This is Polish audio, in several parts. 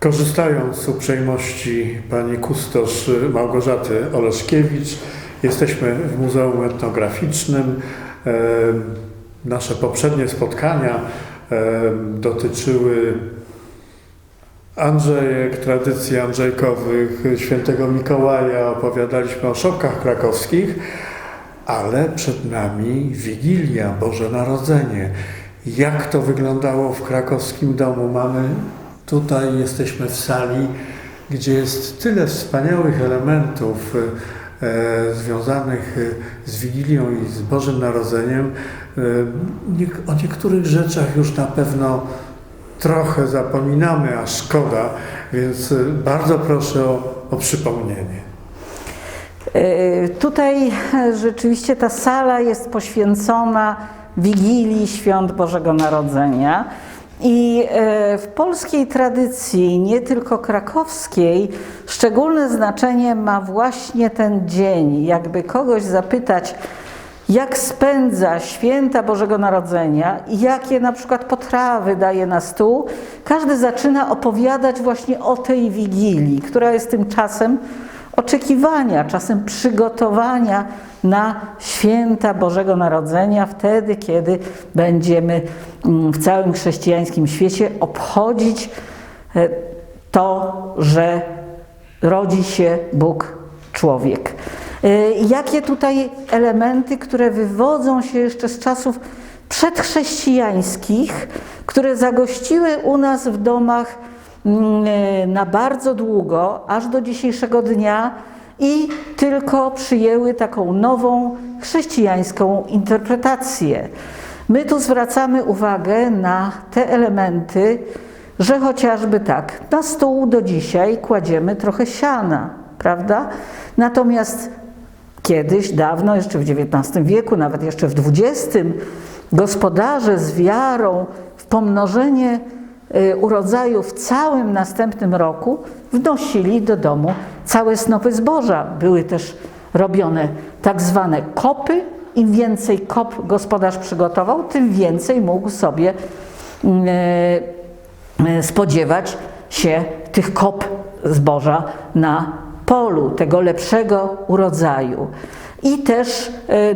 Korzystając z uprzejmości pani kustosz Małgorzaty Oleszkiewicz, jesteśmy w Muzeum Etnograficznym. E, Nasze poprzednie spotkania e, dotyczyły Andrzejek, tradycji Andrzejkowych, świętego Mikołaja, opowiadaliśmy o szopkach krakowskich, ale przed nami Wigilia, Boże Narodzenie. Jak to wyglądało w krakowskim domu? Mamy tutaj, jesteśmy w sali, gdzie jest tyle wspaniałych elementów e, związanych e, z Wigilią i z Bożym Narodzeniem. E, o niektórych rzeczach już na pewno trochę zapominamy, a szkoda, więc bardzo proszę o, o przypomnienie. Tutaj rzeczywiście ta sala jest poświęcona Wigilii Świąt Bożego Narodzenia. I e, w polskiej tradycji, nie tylko krakowskiej, szczególne znaczenie ma właśnie ten dzień. Jakby kogoś zapytać, jak spędza święta Bożego Narodzenia i jakie na przykład potrawy daje na stół, każdy zaczyna opowiadać właśnie o tej Wigilii, która jest tym czasem oczekiwania, czasem przygotowania na święta Bożego Narodzenia, wtedy, kiedy będziemy mm, w całym chrześcijańskim świecie obchodzić e, to, że rodzi się Bóg człowiek. E, Jakie tutaj elementy, które wywodzą się jeszcze z czasów przedchrześcijańskich, które zagościły u nas w domach na bardzo długo, aż do dzisiejszego dnia i tylko przyjęły taką nową chrześcijańską interpretację. My tu zwracamy uwagę na te elementy, że chociażby tak, na stół do dzisiaj kładziemy trochę siana, prawda? Natomiast kiedyś, dawno, jeszcze w XIX wieku, nawet jeszcze w XX, gospodarze z wiarą w pomnożenie urodzaju w całym następnym roku wnosili do domu całe snopy zboża. Były też robione tak zwane kopy. Im więcej kop gospodarz przygotował, tym więcej mógł sobie y, y, spodziewać się tych kop zboża na polu, tego lepszego urodzaju. I też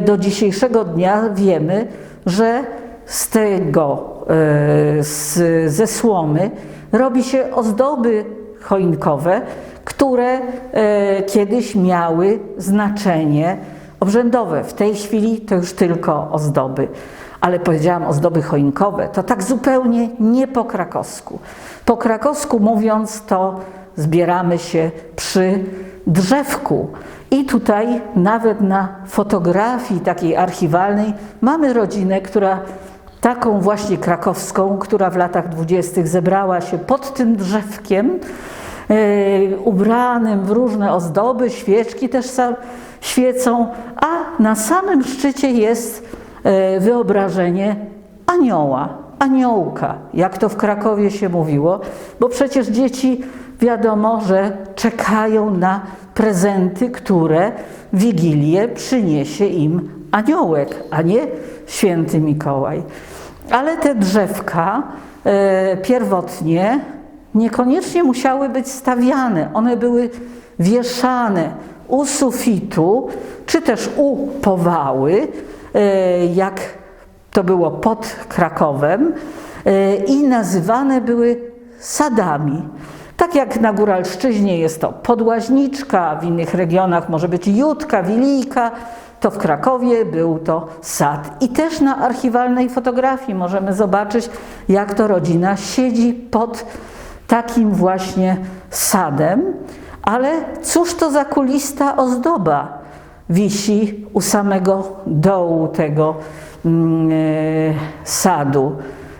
do dzisiejszego dnia wiemy, że z tego, z, ze słomy robi się ozdoby choinkowe, które e, kiedyś miały znaczenie obrzędowe. W tej chwili to już tylko ozdoby. Ale powiedziałam ozdoby choinkowe, to tak zupełnie nie po krakowsku. Po krakowsku mówiąc, to zbieramy się przy drzewku. I tutaj nawet na fotografii takiej archiwalnej mamy rodzinę, która taką właśnie krakowską, która w latach dwudziestych zebrała się pod tym drzewkiem, e, ubranym w różne ozdoby, świeczki też świecą, a na samym szczycie jest e, wyobrażenie anioła, aniołka, jak to w Krakowie się mówiło, bo przecież dzieci wiadomo, że czekają na prezenty, które w Wigilię przyniesie im aniołek, a nie święty Mikołaj. Ale te drzewka e, pierwotnie niekoniecznie musiały być stawiane. One były wieszane u sufitu, czy też u powały, e, jak to było pod Krakowem, e, i nazywane były sadami. Tak jak na Góralszczyźnie jest to podłaźniczka, w innych regionach może być jutka, wilijka, to w Krakowie był to sad. I też na archiwalnej fotografii możemy zobaczyć, jak to rodzina siedzi pod takim właśnie sadem. Ale cóż to za kulista ozdoba wisi u samego dołu tego e, sadu?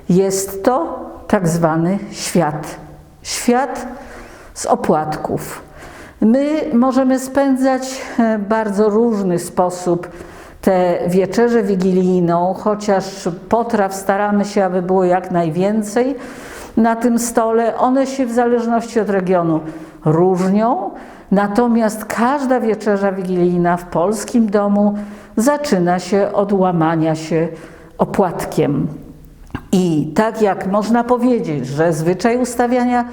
Jest to tak zwany świat świat z opłatków. My możemy spędzać e, bardzo różny sposób tę wieczerzę wigilijną, chociaż potraw staramy się, aby było jak najwięcej na tym stole. One się w zależności od regionu różnią, natomiast każda wieczerza wigilijna w polskim domu zaczyna się od łamania się opłatkiem. I tak jak można powiedzieć, że zwyczaj ustawiania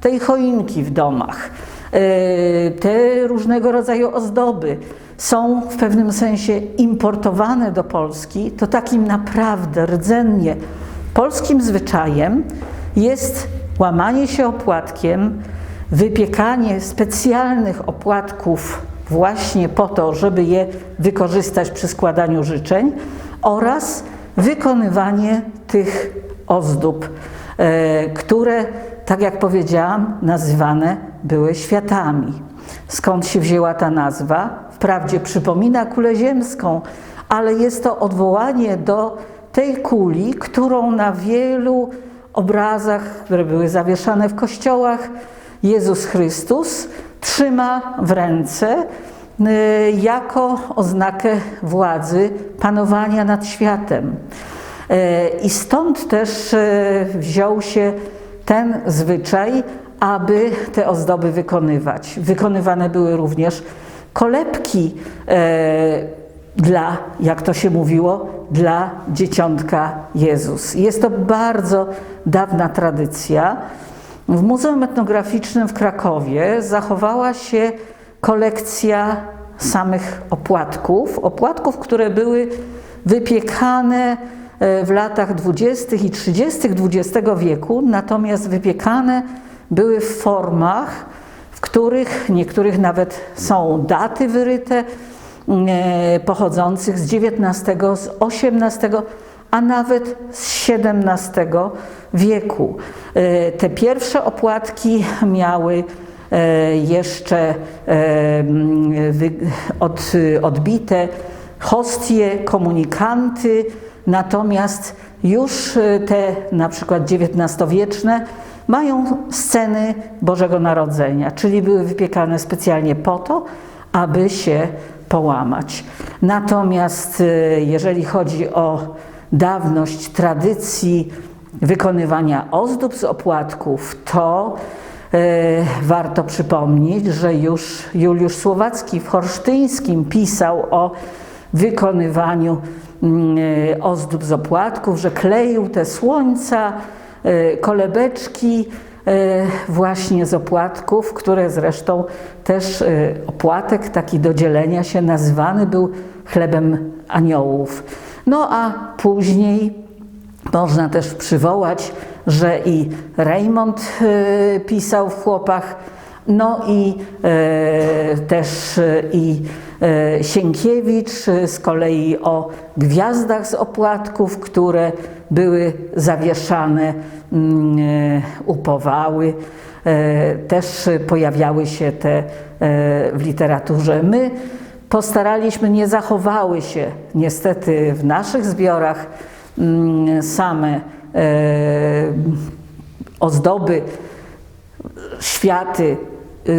tej choinki w domach, e, te różnego rodzaju ozdoby są w pewnym sensie importowane do Polski, to takim naprawdę rdzennie polskim zwyczajem jest łamanie się opłatkiem, wypiekanie specjalnych opłatków właśnie po to, żeby je wykorzystać przy składaniu życzeń oraz wykonywanie tych ozdób, e, które, tak jak powiedziałam, nazywane były światami. Skąd się wzięła ta nazwa? Wprawdzie przypomina kulę ziemską, ale jest to odwołanie do tej kuli, którą na wielu obrazach, które były zawieszane w kościołach, Jezus Chrystus trzyma w ręce y, jako oznakę władzy, panowania nad światem. Y, I stąd też y, wziął się ten zwyczaj, aby te ozdoby wykonywać. Wykonywane były również kolebki dla, jak to się mówiło, dla dzieciątka Jezus. Jest to bardzo dawna tradycja. W Muzeum Etnograficznym w Krakowie zachowała się kolekcja samych opłatków, opłatków, które były wypiekane e, w latach 20. i 30. XX wieku, natomiast wypiekane były w formach, w których niektórych nawet są daty wyryte, e, pochodzących z XIX, z XVIII, a nawet z XVII wieku. E, Te pierwsze opłatki miały e, jeszcze e, odbite hostie, komunikanty, natomiast już e, te na przykład XIX-wieczne mają sceny Bożego Narodzenia, czyli były wypiekane specjalnie po to, aby się połamać. Natomiast e, jeżeli chodzi o dawność tradycji wykonywania ozdób z opłatków, to e, warto przypomnieć, że już Juliusz Słowacki w Horsztyńskim pisał o wykonywaniu ozdób z opłatków, że kleił te słońca, e, kolebeczki e, właśnie z opłatków, które zresztą też e, opłatek taki do dzielenia się nazywany był chlebem aniołów. No a później można też przywołać, że i Raymond e, pisał w chłopach, no i e, też i e, Sienkiewicz e, z kolei o gwiazdach z opłatków, które były zawieszane mm, e, u powały. E, Też pojawiały się te e, w literaturze. My postaraliśmy, nie zachowały się niestety w naszych zbiorach mm, same e, ozdoby, światy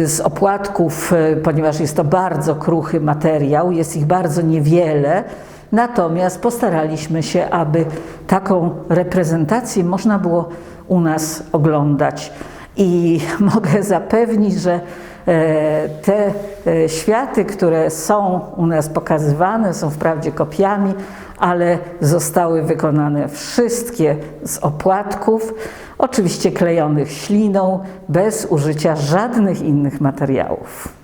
z opłatków, y, ponieważ jest to bardzo kruchy materiał, jest ich bardzo niewiele. Natomiast postaraliśmy się, aby taką reprezentację można było u nas oglądać. I mogę zapewnić, że e, te e, światy, które są u nas pokazywane, są wprawdzie kopiami, ale zostały wykonane wszystkie z opłatków, oczywiście klejonych śliną, bez użycia żadnych innych materiałów.